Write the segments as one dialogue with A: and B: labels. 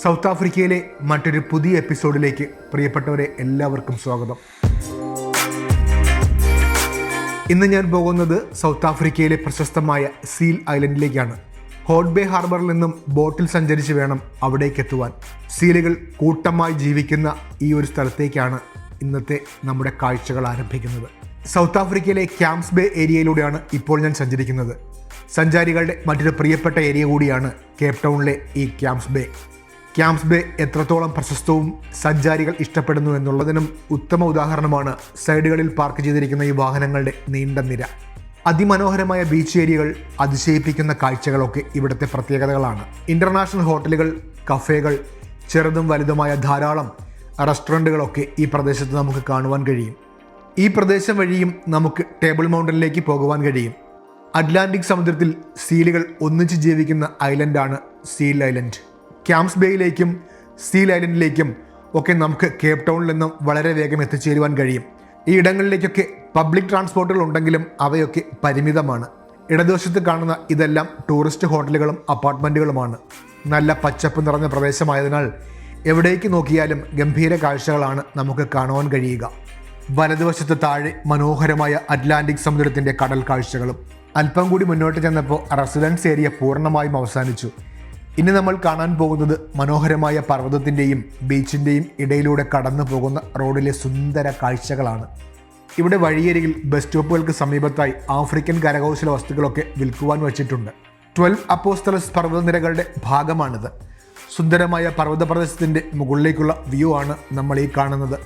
A: South ആഫ്രിക്കയിലെ മറ്റൊരു പുതിയ എപ്പിസോഡിലേക്ക് പ്രിയപ്പെട്ടവരെ എല്ലാവർക്കും സ്വാഗതം. ഇന്ന് ഞാൻ പോകുന്നത് സൗത്ത് ആഫ്രിക്കയിലെ പ്രശസ്തമായ സീൽ ഐലൻഡിലേക്കാണ്. ഹോട്ട് ബേ ഹാർബറിൽ നിന്നും ബോട്ടിൽ സഞ്ചരിച്ച് വേണം അവിടേക്ക് എത്തുവാൻ സീലുകൾ കൂട്ടമായി ജീവിക്കുന്ന ഈ ഒരു സ്ഥലത്തേക്കാണ് ഇന്നത്തെ നമ്മുടെ കാഴ്ചകൾ ആരംഭിക്കുന്നത്. സൗത്ത് ആഫ്രിക്കയിലെ ക്യാമ്പ്സ് ബേ ഏരിയയിലൂടെയാണ് ഇപ്പോൾ ഞാൻ സഞ്ചരിക്കുന്നത്. സഞ്ചാരികളുടെ മറ്റൊരു പ്രിയപ്പെട്ട ഏരിയ കൂടിയാണ് കേപ്പ് ടൗണിലെ ഈ ക്യാമ്പ്സ് ബേ. ക്യാമ്പ്സ് ബേ എത്രത്തോളം പ്രശസ്തവും സഞ്ചാരികൾ ഇഷ്ടപ്പെടുന്നു എന്നുള്ളതിനും ഉത്തമ ഉദാഹരണമാണ് സൈഡുകളിൽ പാർക്ക് ചെയ്തിരിക്കുന്ന ഈ വാഹനങ്ങളുടെ നീണ്ട നിര. അതിമനോഹരമായ ബീച്ച് ഏരിയകൾ അതിശയിപ്പിക്കുന്ന കാഴ്ചകളൊക്കെ ഇവിടുത്തെ പ്രത്യേകതകളാണ്. ഇന്റർനാഷണൽ ഹോട്ടലുകൾ കഫേകൾ ചെറുതും വലുതുമായ ധാരാളം റെസ്റ്റോറന്റുകളൊക്കെ ഈ പ്രദേശത്ത് നമുക്ക് കാണുവാൻ കഴിയും. ഈ പ്രദേശം വഴിയും നമുക്ക് ടേബിൾ മൗണ്ടനിലേക്ക് പോകുവാൻ കഴിയും. അറ്റ്ലാന്റിക് സമുദ്രത്തിൽ സീലുകൾ ഒന്നിച്ച് ജീവിക്കുന്ന ഐലൻഡാണ് സീൽ ഐലൻഡ്. ക്യാമ്പ്സ് ബേയിലേക്കും സീൽ ഐലൻഡിലേക്കും ഒക്കെ നമുക്ക് കേപ് ടൗണിൽ നിന്നും വളരെ വേഗം എത്തിച്ചേരുവാൻ കഴിയും. ഈ ഇടങ്ങളിലേക്കൊക്കെ പബ്ലിക് ട്രാൻസ്പോർട്ടുകൾ ഉണ്ടെങ്കിലും അവയൊക്കെ പരിമിതമാണ്. ഇടതുവശത്ത് കാണുന്ന ഇതെല്ലാം ടൂറിസ്റ്റ് ഹോട്ടലുകളും അപ്പാർട്ട്മെന്റുകളുമാണ് നല്ല പച്ചപ്പ് നിറഞ്ഞ പ്രദേശമായതിനാൽ എവിടേക്ക് നോക്കിയാലും ഗംഭീര കാഴ്ചകളാണ് നമുക്ക് കാണുവാൻ കഴിയുക. വലതുവശത്ത് താഴെ മനോഹരമായ അറ്റ്ലാന്റിക് സമുദ്രത്തിന്റെ കടൽ കാഴ്ചകളും അല്പം കൂടി മുന്നോട്ട് ചെന്നപ്പോൾ റെസിഡൻസ് ഏരിയ പൂർണമായും അവസാനിച്ചു. ഇനി നമ്മൾ കാണാൻ പോകുന്നത് മനോഹരമായ പർവതത്തിന്റെയും ബീച്ചിന്റെയും ഇടയിലൂടെ കടന്നു പോകുന്ന റോഡിലെ സുന്ദര കാഴ്ചകളാണ്. ഇവിടെ വഴിയരികിൽ ബസ് സ്റ്റോപ്പുകൾക്ക് സമീപത്തായി ആഫ്രിക്കൻ കരകൗശല വസ്തുക്കളൊക്കെ വിൽക്കുവാൻ വച്ചിട്ടുണ്ട്. ട്വൽവ് അപ്പോസ്തലസ് പർവതനിരകളുടെ ഭാഗമാണിത്. സുന്ദരമായ പർവത പ്രദേശത്തിന്റെ മുകളിലേക്കുള്ള വ്യൂ ആണ് നമ്മൾ ഈ കാണുന്നത്.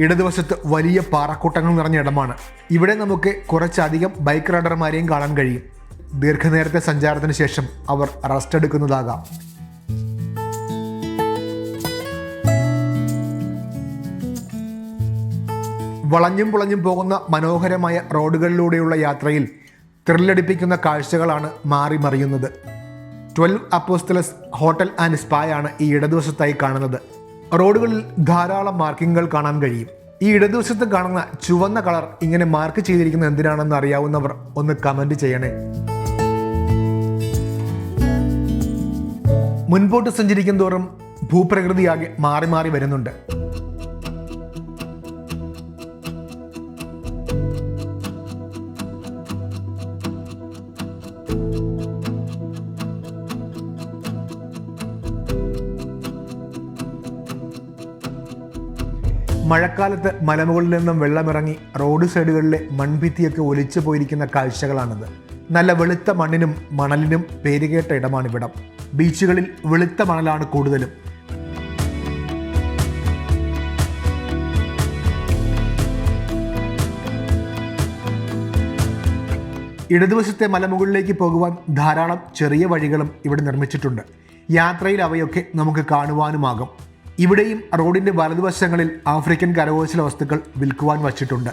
A: ഇടതുവശത്ത് വലിയ പാറക്കൂട്ടങ്ങൾ നിറഞ്ഞ ഇടമാണ്. ഇവിടെ നമുക്ക് കുറച്ചധികം ബൈക്ക് റൈഡർമാരെയും കാണാൻ കഴിയും. ദീർഘനേരത്തെ സഞ്ചാരത്തിന് ശേഷം അവർ റെസ്റ്റ് എടുക്കുന്നതാകാം. വളഞ്ഞും പുളഞ്ഞും പോകുന്ന മനോഹരമായ റോഡുകളിലൂടെയുള്ള യാത്രയിൽ ത്രില്ലടിപ്പിക്കുന്ന കാഴ്ചകളാണ് മാറി മറിയുന്നത്. ട്വൽവ് അപ്പോസ്തലസ് ഹോട്ടൽ ആൻഡ് സ്പായാണ് ഈ ഇടതുവശത്തായി കാണുന്നത്. റോഡുകളിൽ ധാരാളം മാർക്കിങ്ങുകൾ കാണാൻ കഴിയും. ഈ ഇടതുവശത്ത് കാണുന്ന ചുവന്ന കളർ ഇങ്ങനെ മാർക്ക് ചെയ്തിരിക്കുന്നത് എന്തിനാണെന്ന് അറിയാവുന്നവർ ഒന്ന് കമന്റ് ചെയ്യണേ. മുൻപോട്ട് സഞ്ചരിക്കും തോറും ഭൂപ്രകൃതിയാകെ മാറി മാറി വരുന്നുണ്ട്. മഴക്കാലത്ത് മലമുകളിൽ നിന്നും വെള്ളമിറങ്ങി റോഡ് സൈഡുകളിലെ മൺഭിത്തിയൊക്കെ ഒലിച്ചു പോയിരിക്കുന്ന കാഴ്ചകളാണിത്. നല്ല വെളുത്ത മണ്ണിനും മണലിനും പേരുകേട്ട ഇടമാണ് ഇടമാണിവിടം. ബീച്ചുകളിൽ വെളുത്ത മണലാണ് കൂടുതലും. ഇടതുവശത്തെ മലമുകളിലേക്ക് പോകുവാൻ ധാരാളം ചെറിയ വഴികളും ഇവിടെ നിർമ്മിച്ചിട്ടുണ്ട്. യാത്രയിൽ അവയൊക്കെ നമുക്ക് കാണുവാനുമാകും. ഇവിടെയും റോഡിന്റെ വലതുവശങ്ങളിൽ ആഫ്രിക്കൻ കരകൗശല വസ്തുക്കൾ വിൽക്കുവാൻ വച്ചിട്ടുണ്ട്.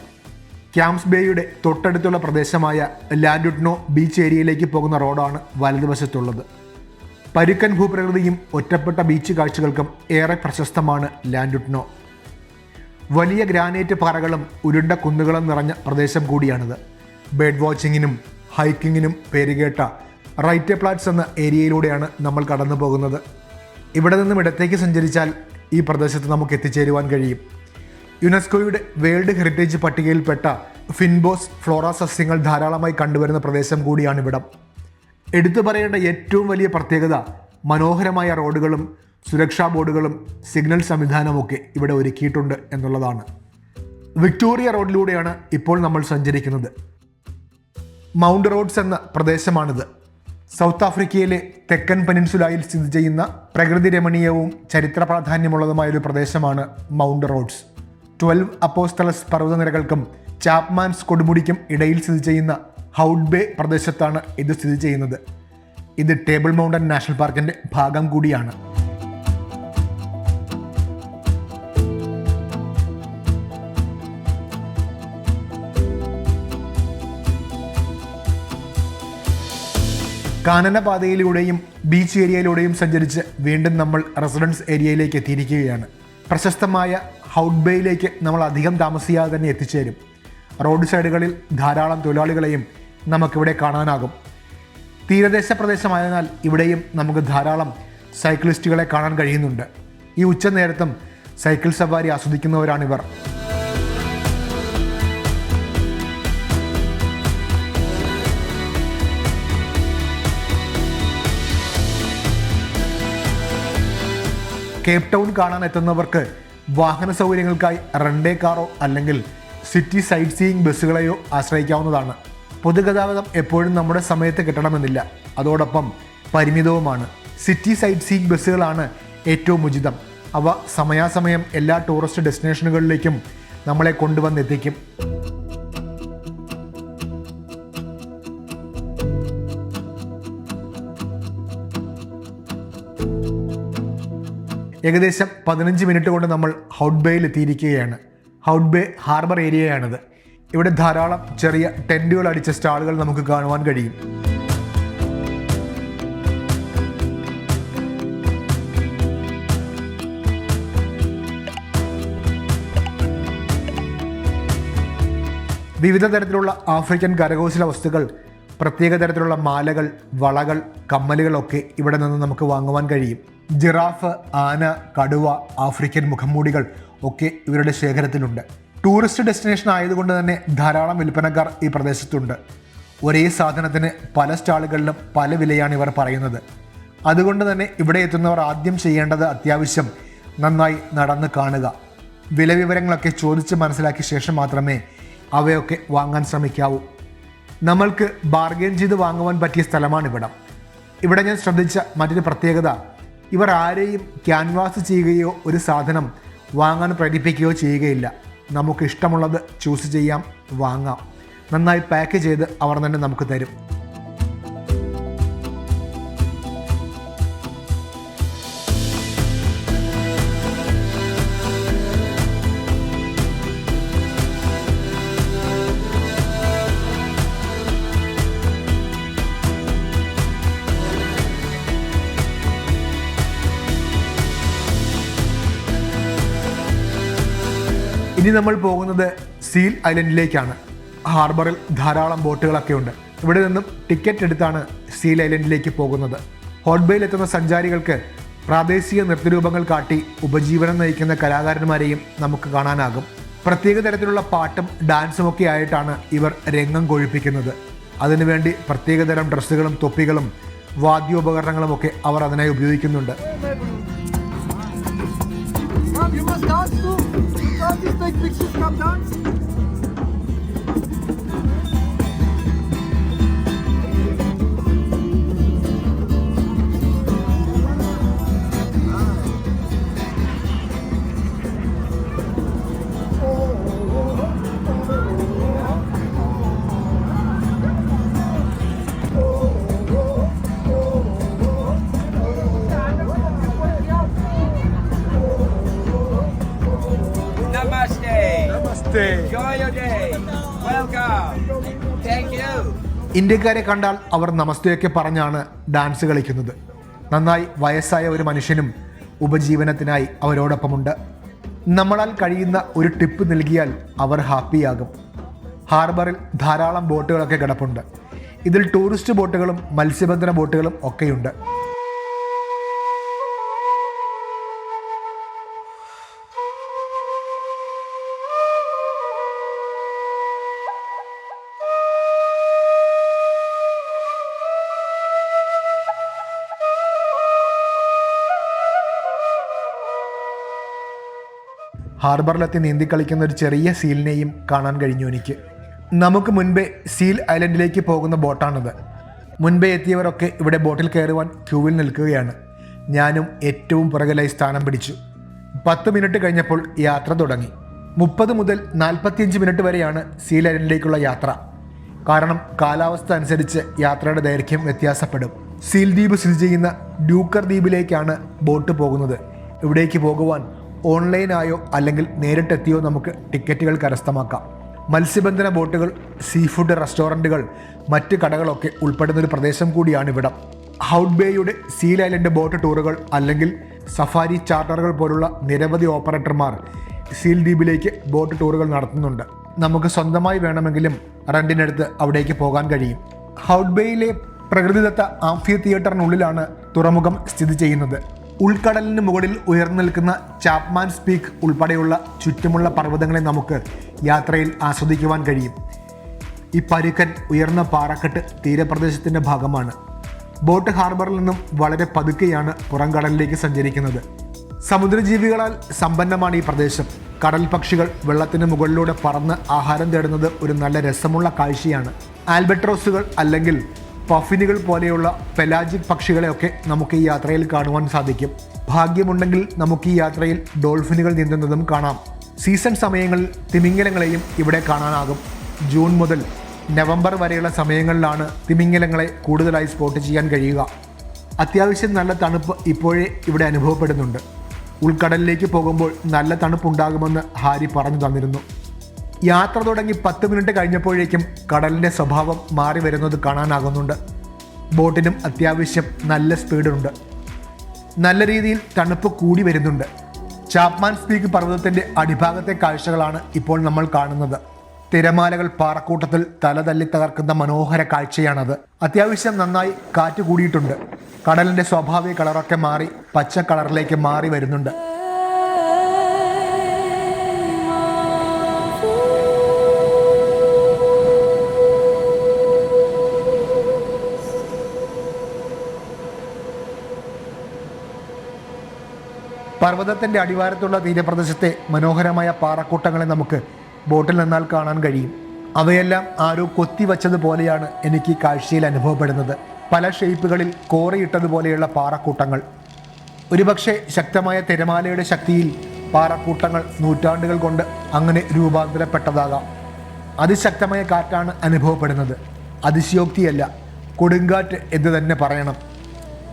A: ക്യാംസ് ബേയുടെ തൊട്ടടുത്തുള്ള പ്രദേശമായ ലാൻഡുട്നോ ബീച്ച് ഏരിയയിലേക്ക് പോകുന്ന റോഡാണ് വലതുവശത്തുള്ളത്. പരുക്കൻ ഭൂപ്രകൃതിയും ഒറ്റപ്പെട്ട ബീച്ച് കാഴ്ചകൾക്കും ഏറെ പ്രശസ്തമാണ് ലാൻഡുട്നോ. വലിയ ഗ്രാനൈറ്റ് പാറകളും ഉരുണ്ട കുന്നുകളും നിറഞ്ഞ പ്രദേശം കൂടിയാണിത്. ബേഡ് വാച്ചിങ്ങിനും ഹൈക്കിങ്ങിനും പേരുകേട്ട റൈറ്റ് പ്ലാറ്റ്സ് എന്ന ഏരിയയിലൂടെയാണ് നമ്മൾ കടന്നു പോകുന്നത് ഇവിടെ നിന്നും ഇടത്തേക്ക് സഞ്ചരിച്ചാൽ ഈ പ്രദേശത്ത് നമുക്ക് എത്തിച്ചേരുവാൻ കഴിയും. യുനെസ്കോയുടെ വേൾഡ് ഹെറിറ്റേജ് പട്ടികയിൽപ്പെട്ട ഫിൻബോസ് ഫ്ലോറ സസ്യങ്ങൾ ധാരാളമായി കണ്ടുവരുന്ന പ്രദേശം കൂടിയാണ് ഇവിടം എടുത്തു പറയേണ്ട ഏറ്റവും വലിയ പ്രത്യേകത മനോഹരമായ റോഡുകളും സുരക്ഷാ ബോർഡുകളും സിഗ്നൽ സംവിധാനമൊക്കെ ഇവിടെ ഒരുക്കിയിട്ടുണ്ട് എന്നുള്ളതാണ്. വിക്ടോറിയ റോഡിലൂടെയാണ് ഇപ്പോൾ നമ്മൾ സഞ്ചരിക്കുന്നത്. മൗണ്ട് റോഡ്സ് എന്ന പ്രദേശമാണിത്. സൗത്ത് ആഫ്രിക്കയിലെ തെക്കൻ പെനിൻസുലായിൽ സ്ഥിതി ചെയ്യുന്ന പ്രകൃതി രമണീയവും ചരിത്ര പ്രാധാന്യമുള്ളതുമായ ഒരു പ്രദേശമാണ് മൗണ്ട് റോഡ്സ്. ട്വൽവ് അപ്പോസ്തലസ് പർവതനിരകൾക്കും ചാപ്മാൻസ് കൊടുമുടിക്കും ഇടയിൽ സ്ഥിതി ചെയ്യുന്ന ഹൗഡ് ബേ പ്രദേശത്താണ് ഇത് സ്ഥിതി ചെയ്യുന്നത്. ഇത് ടേബിൾ മൗണ്ടൻ നാഷണൽ പാർക്കിന്റെ ഭാഗം കൂടിയാണ്. കാനനപാതയിലൂടെയും ബീച്ച് ഏരിയയിലൂടെയും സഞ്ചരിച്ച് വീണ്ടും നമ്മൾ റെസിഡൻസ് ഏരിയയിലേക്ക് എത്തിയിരിക്കുകയാണ്. പ്രശസ്തമായ ഹൗട്ട് ബേയിലേക്ക് നമ്മൾ അധികം താമസിയാതെ തന്നെ എത്തിച്ചേരും. റോഡ് സൈഡുകളിൽ ധാരാളം തൊഴിലാളികളെയും നമുക്കിവിടെ കാണാനാകും. തീരദേശ പ്രദേശമായതിനാൽ ഇവിടെയും നമുക്ക് ധാരാളം സൈക്ലിസ്റ്റുകളെ കാണാൻ കഴിയുന്നുണ്ട്. ഈ ഉച്ച നേരത്തും സൈക്കിൾ സവാരി ആസ്വദിക്കുന്നവരാണിവർ. കേപ്പ് ടൗൺ കാണാൻ എത്തുന്നവർക്ക് വാഹന സൗകര്യങ്ങൾക്കായി റൺഡേ കാറോ അല്ലെങ്കിൽ സിറ്റി സൈറ്റ് സീയിങ് ബസ്സുകളെയോ ആശ്രയിക്കാവുന്നതാണ്. പൊതുഗതാഗതം എപ്പോഴും നമ്മുടെ സമയത്ത് കിട്ടണമെന്നില്ല. അതോടൊപ്പം പരിമിതവുമാണ്. സിറ്റി സൈറ്റ് സീയിങ് ബസ്സുകളാണ് ഏറ്റവും ഉചിതം. അവ സമയാസമയം എല്ലാ ടൂറിസ്റ്റ് ഡെസ്റ്റിനേഷനുകളിലേക്കും നമ്മളെ കൊണ്ടുവന്നെത്തിക്കും. ഏകദേശം പതിനഞ്ച് മിനിറ്റ് കൊണ്ട് നമ്മൾ ഹൗട്ട് ബേയിൽ എത്തിയിരിക്കുകയാണ്. ഹൗട്ട് ബേ ഹാർബർ ഏരിയയാണിത്. ഇവിടെ ധാരാളം ചെറിയ ടെന്റുകൾ അടിച്ച സ്റ്റാളുകൾ നമുക്ക് കാണുവാൻ കഴിയും. വിവിധ തരത്തിലുള്ള ആഫ്രിക്കൻ കരകൗശല വസ്തുക്കൾ പ്രത്യേക തരത്തിലുള്ള മാലകൾ വളകൾ കമ്മലുകളൊക്കെ ഇവിടെ നിന്ന് നമുക്ക് വാങ്ങുവാൻ കഴിയും. ജിറാഫ് ആന കടുവ ആഫ്രിക്കൻ മുഖംമൂടികൾ ഒക്കെ ഇവരുടെ ശേഖരത്തിലുണ്ട്. ടൂറിസ്റ്റ് ഡെസ്റ്റിനേഷൻ ആയതുകൊണ്ട് തന്നെ ധാരാളം വിൽപ്പനക്കാർ ഈ പ്രദേശത്തുണ്ട്. ഒരേ സാധനത്തിന് പല സ്റ്റാളുകളിലും പല വിലയാണ് ഇവർ പറയുന്നത്. അതുകൊണ്ട് തന്നെ ഇവിടെ എത്തുന്നവർ ആദ്യം ചെയ്യേണ്ടത് അത്യാവശ്യം നന്നായി നടന്ന് കാണുക. വില വിവരങ്ങളൊക്കെ ചോദിച്ച് മനസ്സിലാക്കിയ ശേഷം മാത്രമേ അവയൊക്കെ വാങ്ങാൻ ശ്രമിക്കാവൂ. നമ്മൾക്ക് ബാർഗെയിൻ ചെയ്ത് വാങ്ങുവാൻ പറ്റിയ സ്ഥലമാണ് ഇവിടം ഇവിടെ ഞാൻ ശ്രദ്ധിച്ച മറ്റൊരു പ്രത്യേകത ഇവർ ആരെയും ക്യാൻവാസ് ചെയ്യുകയോ ഒരു സാധനം വാങ്ങാൻ പ്രേരിപ്പിക്കുകയോ ചെയ്യുകയില്ല. നമുക്ക് ഇഷ്ടമുള്ളത് ചൂസ് ചെയ്യാം വാങ്ങാം. നന്നായി പാക്ക് ചെയ്ത് അവർ തന്നെ നമുക്ക് തരും. ഇനി നമ്മൾ പോകുന്നത് സീൽ ഐലൻഡിലേക്കാണ്. ഹാർബറിൽ ധാരാളം ബോട്ടുകളൊക്കെ ഉണ്ട്. ഇവിടെ നിന്നും ടിക്കറ്റ് എടുത്താണ് സീൽ ഐലൻഡിലേക്ക് പോകുന്നത്. ഹോട്ട്ബേയിൽ എത്തുന്ന സഞ്ചാരികൾക്ക് പ്രാദേശിക നൃത്തരൂപങ്ങൾ കാട്ടി ഉപജീവനം നയിക്കുന്ന കലാകാരന്മാരെയും നമുക്ക് കാണാനാകും. പ്രത്യേക തരത്തിലുള്ള പാട്ടും ഡാൻസും ഒക്കെ ആയിട്ടാണ് ഇവർ രംഗം കൊഴിപ്പിക്കുന്നത്. അതിനുവേണ്ടി പ്രത്യേകതരം ഡ്രസ്സുകളും തൊപ്പികളും വാദ്യോപകരണങ്ങളും ഒക്കെ അവർ അതിനായി ഉപയോഗിക്കുന്നുണ്ട്.
B: Fixes Bixus Kapitans.
A: ഇന്ത്യക്കാരെ കണ്ടാൽ അവർ നമസ്തയൊക്കെ പറഞ്ഞാണ് ഡാൻസ് കളിക്കുന്നത്. നന്നായി വയസ്സായ ഒരു മനുഷ്യനും ഉപജീവനത്തിനായി അവരോടൊപ്പമുണ്ട്. നമ്മളാൽ കഴിയുന്ന ഒരു ടിപ്പ് നൽകിയാൽ അവർ ഹാപ്പിയാകും. ഹാർബറിൽ ധാരാളം ബോട്ടുകളൊക്കെ കിടപ്പുണ്ട്. ഇതിൽ ടൂറിസ്റ്റ് ബോട്ടുകളും മത്സ്യബന്ധന ബോട്ടുകളും ഒക്കെയുണ്ട്. ഹാർബറിലെത്തി നീന്തി കളിക്കുന്ന ഒരു ചെറിയ സീലിനെയും കാണാൻ കഴിഞ്ഞു എനിക്ക്. നമുക്ക് മുൻപേ സീൽ ഐലൻഡിലേക്ക് പോകുന്ന ബോട്ടാണിത്. മുൻപേ എത്തിയവരൊക്കെ ഇവിടെ ബോട്ടിൽ കയറുവാൻ ക്യൂവിൽ നിൽക്കുകയാണ്. ഞാനും ഏറ്റവും പുറകിലായി സ്ഥാനം പിടിച്ചു. പത്ത് മിനിറ്റ് കഴിഞ്ഞപ്പോൾ യാത്ര തുടങ്ങി. മുപ്പത് മുതൽ നാൽപ്പത്തിയഞ്ച് മിനിറ്റ് വരെയാണ് സീൽ ഐലൻഡിലേക്കുള്ള യാത്ര. കാരണം കാലാവസ്ഥ അനുസരിച്ച് യാത്രയുടെ ദൈർഘ്യം വ്യത്യാസപ്പെടും. സീൽ ദ്വീപ് സ്ഥിതി ചെയ്യുന്ന ഡ്യൂക്കർ ദ്വീപിലേക്കാണ് ബോട്ട് പോകുന്നത്. ഇവിടേക്ക് പോകുവാൻ ഓൺലൈനായോ അല്ലെങ്കിൽ നേരിട്ടെത്തിയോ നമുക്ക് ടിക്കറ്റുകൾ കരസ്ഥമാക്കാം. മത്സ്യബന്ധന ബോട്ടുകൾ സീ ഫുഡ് റെസ്റ്റോറന്റുകൾ മറ്റ് കടകളൊക്കെ ഉൾപ്പെടുന്ന ഒരു പ്രദേശം കൂടിയാണ് ഇവിടം. ഹൗട്ട് ബേയുടെ സീൽ ഐലൻഡ് ബോട്ട് ടൂറുകൾ അല്ലെങ്കിൽ സഫാരി ചാർട്ടറുകൾ പോലുള്ള നിരവധി ഓപ്പറേറ്റർമാർ സീൽ ദ്വീപിലേക്ക് ബോട്ട് ടൂറുകൾ നടത്തുന്നുണ്ട്. നമുക്ക് സ്വന്തമായി വേണമെങ്കിലും റെന്റിനടുത്ത് അവിടേക്ക് പോകാൻ കഴിയും. ഹൗട്ട് ബേയിലെ പ്രകൃതിദത്ത ആംഫിയ തിയേറ്ററിനുള്ളിലാണ് തുറമുഖം സ്ഥിതി ചെയ്യുന്നത്. ഉൾക്കടലിന് മുകളിൽ ഉയർന്നു നിൽക്കുന്ന ചാപ്മാൻ സ്പീക്ക് ഉൾപ്പെടെയുള്ള ചുറ്റുമുള്ള പർവതങ്ങളെ നമുക്ക് യാത്രയിൽ ആസ്വദിക്കുവാൻ കഴിയും. ഈ പരുക്കൻ ഉയർന്ന പാറക്കെട്ട് തീരപ്രദേശത്തിന്റെ ഭാഗമാണ്. ബോട്ട് ഹാർബറിൽ നിന്നും വളരെ പതുക്കെയാണ് പുറംകടലിലേക്ക് സഞ്ചരിക്കുന്നത്. സമുദ്രജീവികളാൽ സമ്പന്നമാണ് ഈ പ്രദേശം. കടൽ പക്ഷികൾ വെള്ളത്തിന് മുകളിലൂടെ പറന്ന് ആഹാരം തേടുന്നത് ഒരു നല്ല രസമുള്ള കാഴ്ചയാണ്. ആൽബട്രോസുകൾ അല്ലെങ്കിൽ പഫിനുകൾ പോലെയുള്ള പെലാജിക് പക്ഷികളെയൊക്കെ നമുക്ക് ഈ യാത്രയിൽ കാണുവാൻ സാധിക്കും. ഭാഗ്യമുണ്ടെങ്കിൽ നമുക്ക് ഈ യാത്രയിൽ ഡോൾഫിനുകൾ നീന്തുന്നതും കാണാം. സീസൺ സമയങ്ങളിൽ തിമിംഗലങ്ങളെയും ഇവിടെ കാണാനാകും. ജൂൺ മുതൽ നവംബർ വരെയുള്ള സമയങ്ങളിലാണ് തിമിംഗലങ്ങളെ കൂടുതലായി സ്പോട്ട് ചെയ്യാൻ കഴിയുക. അത്യാവശ്യം നല്ല തണുപ്പ് ഇപ്പോഴേ ഇവിടെ അനുഭവപ്പെടുന്നുണ്ട്. ഉൾക്കടലിലേക്ക് പോകുമ്പോൾ നല്ല തണുപ്പുണ്ടാകുമെന്ന് ഹാരി പറഞ്ഞു തന്നിരുന്നു. യാത്ര തുടങ്ങി പത്ത് മിനിറ്റ് കഴിഞ്ഞപ്പോഴേക്കും കടലിന്റെ സ്വഭാവം മാറി വരുന്നത് കാണാനാകുന്നുണ്ട്. ബോട്ടിനും അത്യാവശ്യം നല്ല സ്പീഡുണ്ട്. നല്ല രീതിയിൽ തണുപ്പ് കൂടി വരുന്നുണ്ട്. ചാപ്മാൻ സ്പീക്ക് പർവതത്തിന്റെ അടിഭാഗത്തെ കാഴ്ചകളാണ് ഇപ്പോൾ നമ്മൾ കാണുന്നത്. തിരമാലകൾ പാറക്കൂട്ടത്തിൽ തലതല്ലി തകർക്കുന്ന മനോഹര കാഴ്ചയാണത്. അത്യാവശ്യം നന്നായി കാറ്റ് കൂടിയിട്ടുണ്ട്. കടലിന്റെ സ്വാഭാവിക കളറൊക്കെ മാറി പച്ച കളറിലേക്ക് മാറി വരുന്നുണ്ട്. പർവതത്തിന്റെ അടിവാരത്തുള്ള തീരപ്രദേശത്തെ മനോഹരമായ പാറക്കൂട്ടങ്ങളെ നമുക്ക് ബോട്ടിൽ നിന്നാൽ കാണാൻ കഴിയും. അവയെല്ലാം ആരോ കൊത്തിവച്ചതുപോലെയാണ് എനിക്ക് ഈ കാഴ്ചയിൽ അനുഭവപ്പെടുന്നത്. പല ഷേപ്പുകളിൽ കോറിയിട്ടതുപോലെയുള്ള പാറക്കൂട്ടങ്ങൾ. ഒരുപക്ഷെ ശക്തമായ തിരമാലയുടെ ശക്തിയിൽ പാറക്കൂട്ടങ്ങൾ നൂറ്റാണ്ടുകൾ കൊണ്ട് അങ്ങനെ രൂപാന്തരപ്പെട്ടതാകാം. അതിശക്തമായ കാറ്റാണ് അനുഭവപ്പെടുന്നത്. അതിശയോക്തിയല്ല. കൊടുങ്കാറ്റ് എന്ന് തന്നെ പറയണം.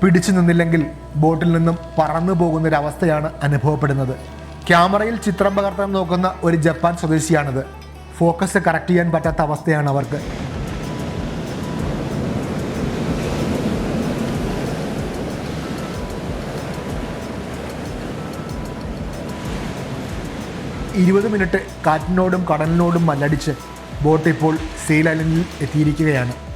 A: പിടിച്ചു നിന്നില്ലെങ്കിൽ ബോട്ടിൽ നിന്നും പറന്നു പോകുന്നൊരവസ്ഥയാണ് അനുഭവപ്പെടുന്നത്. ക്യാമറയിൽ ചിത്രം പകർത്താൻ നോക്കുന്ന ഒരു ജപ്പാൻ സ്വദേശിയാണിത്. ഫോക്കസ് കറക്റ്റ് ചെയ്യാൻ പറ്റാത്ത അവസ്ഥയാണ് അവർക്ക്. ഇരുപത് മിനിറ്റ് കാറ്റിനോടും കടലിനോടും മല്ലടിച്ച് ബോട്ട് ഇപ്പോൾ സീൽ ഐലൻഡിൽ എത്തിയിരിക്കുകയാണ്.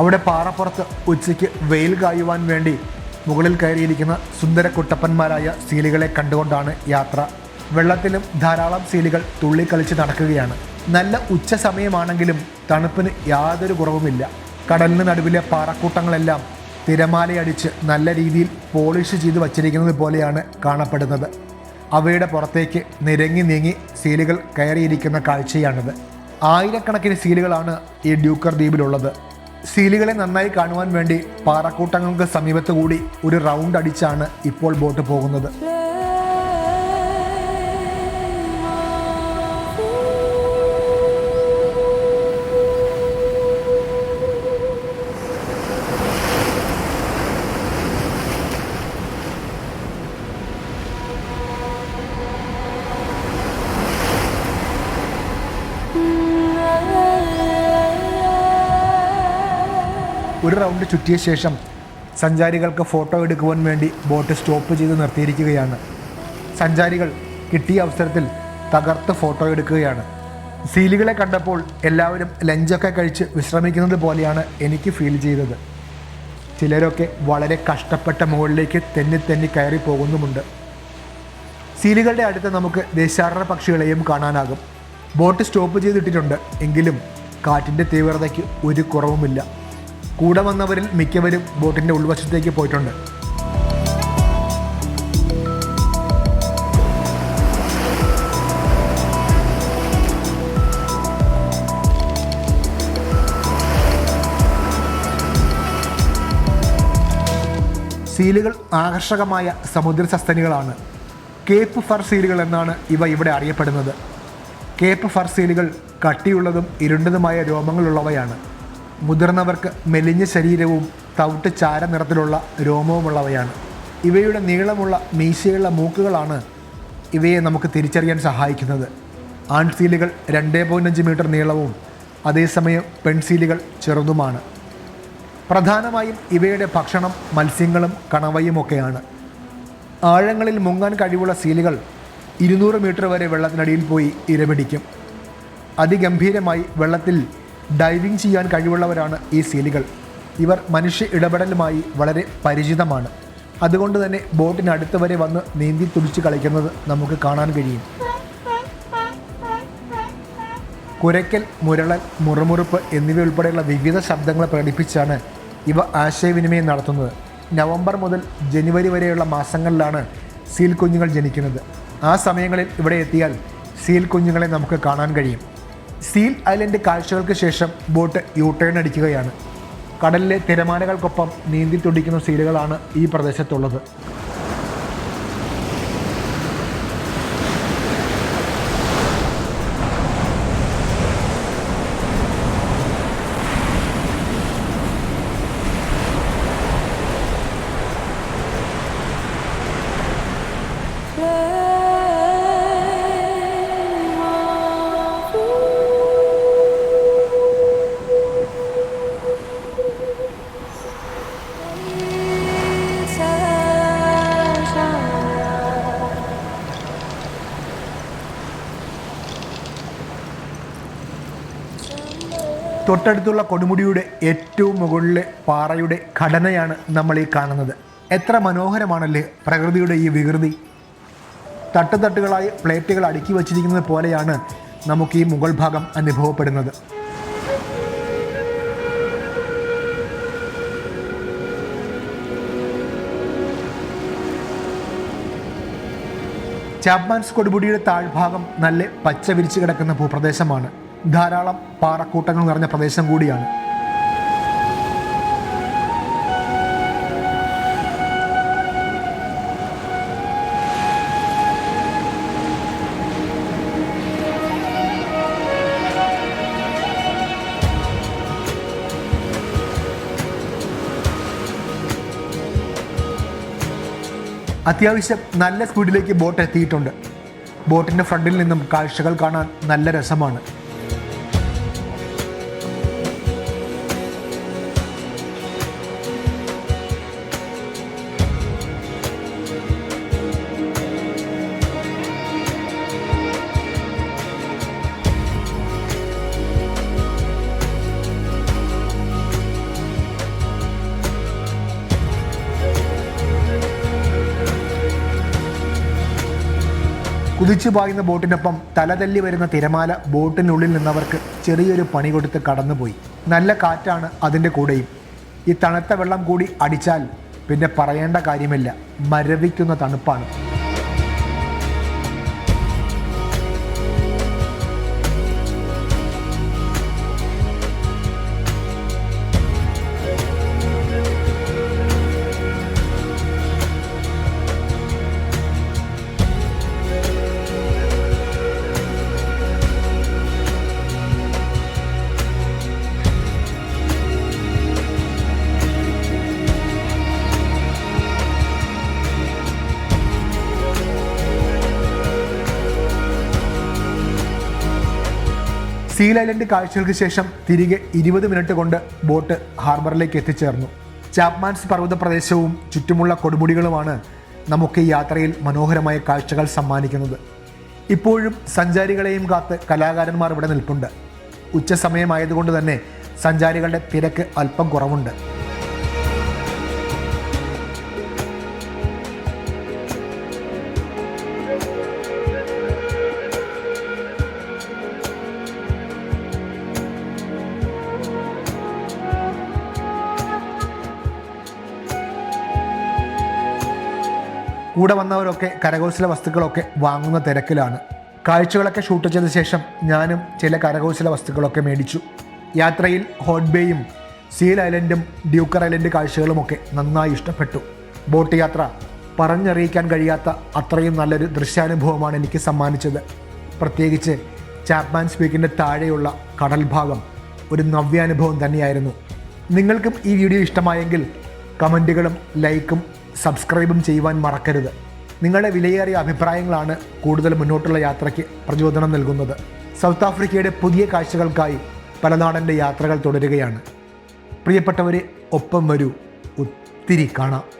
A: അവിടെ പാറപ്പുറത്ത് ഉച്ചയ്ക്ക് വെയിൽ കായുവാൻ വേണ്ടി മുകളിൽ കയറിയിരിക്കുന്ന സുന്ദര കുട്ടപ്പന്മാരായ സീലുകളെ കണ്ടുകൊണ്ടാണ് യാത്ര. വെള്ളത്തിലും ധാരാളം സീലുകൾ തുള്ളിക്കളിച്ച് നടക്കുകയാണ്. നല്ല ഉച്ച സമയമാണെങ്കിലും തണുപ്പിന് യാതൊരു കുറവുമില്ല. കടലിന് നടുവിലെ പാറക്കൂട്ടങ്ങളെല്ലാം തിരമാലയടിച്ച് നല്ല രീതിയിൽ പോളിഷ് ചെയ്ത് വച്ചിരിക്കുന്നത് പോലെയാണ് കാണപ്പെടുന്നത്. അവയുടെ പുറത്തേക്ക് നിരങ്ങി നീങ്ങി സീലുകൾ കയറിയിരിക്കുന്ന കാഴ്ചയാണിത്. ആയിരക്കണക്കിന് സീലുകളാണ് ഈ ഡ്യൂക്കർ ദ്വീപിലുള്ളത്. സീലുകളെ നന്നായി കാണുവാൻ വേണ്ടി പാറക്കൂട്ടങ്ങൾക്ക് സമീപത്തുകൂടി ഒരു റൗണ്ട് അടിച്ചാണ് ഇപ്പോൾ ബോട്ട് പോകുന്നത്. ഒരു റൗണ്ട് ചുറ്റിയ ശേഷം സഞ്ചാരികൾക്ക് ഫോട്ടോ എടുക്കുവാൻ വേണ്ടി ബോട്ട് സ്റ്റോപ്പ് ചെയ്ത് നിർത്തിയിരിക്കുകയാണ്. സഞ്ചാരികൾ കിട്ടിയ അവസരത്തിൽ തകർത്ത് ഫോട്ടോ എടുക്കുകയാണ്. സീലുകളെ കണ്ടപ്പോൾ എല്ലാവരും ലഞ്ചൊക്കെ കഴിച്ച് വിശ്രമിക്കുന്നത് പോലെയാണ് എനിക്ക് ഫീൽ ചെയ്തത്. ചിലരൊക്കെ വളരെ കഷ്ടപ്പെട്ട മുകളിലേക്ക് തെന്നി തെന്നി കയറി പോകുന്നുമുണ്ട്. സീലുകളുടെ അടുത്ത് നമുക്ക് ദേശാടന പക്ഷികളെയും കാണാനാകും. ബോട്ട് സ്റ്റോപ്പ് ചെയ്തിട്ടിട്ടുണ്ട്. എങ്കിലും കാറ്റിന്റെ തീവ്രതയ്ക്ക് ഒരു കുറവുമില്ല. കൂടെ വന്നവരിൽ മിക്കവരും ബോട്ടിന്റെ ഉൾവശത്തേക്ക് പോയിട്ടുണ്ട്. സീലുകൾ ആകർഷകമായ സമുദ്ര സസ്തനികളാണ്. കേപ്പ് ഫർ സീലുകൾ എന്നാണ് ഇവ ഇവിടെ അറിയപ്പെടുന്നത്. കേപ്പ് ഫർ സീലുകൾ കട്ടിയുള്ളതും ഇരുണ്ടതുമായ രോമങ്ങളുള്ളവയാണ്. മുതിർന്നവർക്ക് മെലിഞ്ഞ ശരീരവും തവിട്ട് ചാര നിറത്തിലുള്ള രോമവുമുള്ളവയാണ്. ഇവയുടെ നീളമുള്ള മീശയുള്ള മൂക്കുകളാണ് ഇവയെ നമുക്ക് തിരിച്ചറിയാൻ സഹായിക്കുന്നത്. ആൺസീലുകൾ രണ്ടേ അഞ്ച് മീറ്റർ നീളവും അതേസമയം പെൺസീലുകൾ ചെറുതുമാണ്. പ്രധാനമായും ഇവയുടെ ഭക്ഷണം മത്സ്യങ്ങളും കണവയുമൊക്കെയാണ്. ആഴങ്ങളിൽ മുങ്ങാൻ കഴിവുള്ള സീലുകൾ ഇരുന്നൂറ് മീറ്റർ വരെ വെള്ളത്തിനടിയിൽ പോയി ഇരപിടിക്കും. അതിഗംഭീരമായി വെള്ളത്തിൽ ഡൈവിംഗ് ചെയ്യാൻ കഴിവുള്ളവരാണ് ഈ സീലുകൾ. ഇവർ മനുഷ്യ ഇടപെടലുമായി വളരെ പരിചിതമാണ്. അതുകൊണ്ട് തന്നെ ബോട്ടിനടുത്ത് വരെ വന്ന് നീന്തി തുടിച്ച് കളിക്കുന്നത് നമുക്ക് കാണാൻ കഴിയും. കുരയ്ക്കൽ മുരളൽ മുറുമുറുപ്പ് എന്നിവയുൾപ്പെടെയുള്ള വിവിധ ശബ്ദങ്ങൾ പ്രകടിപ്പിച്ചാണ് ഇവ ആശയവിനിമയം നടത്തുന്നത്. നവംബർ മുതൽ ജനുവരി വരെയുള്ള മാസങ്ങളിലാണ് സീൽ കുഞ്ഞുങ്ങൾ ജനിക്കുന്നത്. ആ സമയങ്ങളിൽ ഇവിടെ എത്തിയാൽ സീൽ കുഞ്ഞുങ്ങളെ നമുക്ക് കാണാൻ കഴിയും. സീൽ ഐലൻഡ് കാഴ്ചകൾക്ക് ശേഷം ബോട്ട് യൂട്ടേൺ അടിക്കുകയാണ്. കടലിലെ തിരമാലകൾക്കൊപ്പം നീന്തി തുടിക്കുന്ന സീലുകളാണ് ഈ പ്രദേശത്തുള്ളത്. തൊട്ടടുത്തുള്ള കൊടുമുടിയുടെ ഏറ്റവും മുകളിലെ പാറയുടെ ഘടനയാണ് നമ്മൾ ഈ കാണുന്നത്. എത്ര മനോഹരമാണല്ലേ പ്രകൃതിയുടെ ഈ വികൃതി. തട്ടുതട്ടുകളായി പ്ലേറ്റുകൾ അടുക്കി വച്ചിരിക്കുന്നത് പോലെയാണ് നമുക്ക് ഈ മുകൾ ഭാഗം അനുഭവപ്പെടുന്നത്. ചാപ്മാൻസ് കൊടുമുടിയുടെ താഴ്ഭാഗം നല്ല പച്ച വിരിച്ചു കിടക്കുന്ന ഭൂപ്രദേശമാണ്. ധാരാളം പാറക്കൂട്ടങ്ങൾ നിറഞ്ഞ പ്രദേശം കൂടിയാണ്. അത്യാവശ്യം നല്ല സ്പീഡിലേക്ക് ബോട്ട് എത്തിയിട്ടുണ്ട്. ബോട്ടിന്റെ ഫ്രണ്ടിൽ നിന്നും കാഴ്ചകൾ കാണാൻ നല്ല രസമാണ്. കുതിച്ചു പായുന്ന ബോട്ടിനൊപ്പം തലതല്ലി വരുന്ന തിരമാല ബോട്ടിനുള്ളിൽ നിന്നവർക്ക് ചെറിയൊരു പണി കൊടുത്ത് കടന്നുപോയി. നല്ല കാറ്റാണ് അതിന്റെ കൂടെയും. ഈ തണുത്ത വെള്ളം കൂടി അടിച്ചാൽ പിന്നെ പറയേണ്ട കാര്യമില്ല. മരവിക്കുന്ന തണുപ്പാണ്. സീൽ ഐലൻഡ് കാഴ്ചകൾക്ക് ശേഷം തിരികെ ഇരുപത് മിനിറ്റ് കൊണ്ട് ബോട്ട് ഹാർബറിലേക്ക് എത്തിച്ചേർന്നു. ചാപ്മാൻസ് പർവത പ്രദേശവും ചുറ്റുമുള്ള കൊടുമുടികളുമാണ് നമുക്ക് ഈ യാത്രയിൽ മനോഹരമായ കാഴ്ചകൾ സമ്മാനിക്കുന്നത്. ഇപ്പോഴും സഞ്ചാരികളെയും കാത്ത് കലാകാരന്മാർ ഇവിടെ നിൽപ്പുണ്ട്. ഉച്ച സമയമായതുകൊണ്ട് തന്നെ സഞ്ചാരികളുടെ തിരക്ക് അല്പം കുറവുണ്ട്. കൂടെ വന്നവരൊക്കെ കരകൗശല വസ്തുക്കളൊക്കെ വാങ്ങുന്ന തിരക്കിലാണ്. കാഴ്ചകളൊക്കെ ഷൂട്ട് ചെയ്ത ശേഷം ഞാനും ചില കരകൗശല വസ്തുക്കളൊക്കെ മേടിച്ചു. യാത്രയിൽ ഹോട്ട്ബേയും സീൽ ഐലൻഡും ഡ്യൂക്കർ ഐലൻഡ് കാഴ്ചകളുമൊക്കെ നന്നായി ഇഷ്ടപ്പെട്ടു. ബോട്ട് യാത്ര പറഞ്ഞറിയിക്കാൻ കഴിയാത്ത അത്രയും നല്ലൊരു ദൃശ്യാനുഭവമാണ് എനിക്ക് സമ്മാനിച്ചത്. പ്രത്യേകിച്ച് ചാപ്മാൻ സ്പീക്കിന്റെ താഴെയുള്ള കടൽ ഭാഗം ഒരു നവ്യാനുഭവം തന്നെയായിരുന്നു. നിങ്ങൾക്കും ഈ വീഡിയോ ഇഷ്ടമായെങ്കിൽ കമന്റുകളും ലൈക്കും സബ്സ്ക്രൈബും ചെയ്യുവാൻ മറക്കരുത്. നിങ്ങളുടെ വിലയേറിയ അഭിപ്രായങ്ങളാണ് കൂടുതൽ മുന്നോട്ടുള്ള യാത്രയ്ക്ക് പ്രചോദനം നൽകുന്നത്. സൗത്ത് ആഫ്രിക്കയുടെ പുതിയ കാഴ്ചകൾക്കായി പലനാടന്റെ യാത്രകൾ തുടരുകയാണ്. പ്രിയപ്പെട്ടവരെ ഒപ്പം വരൂ. ഒത്തിരി കാണാം.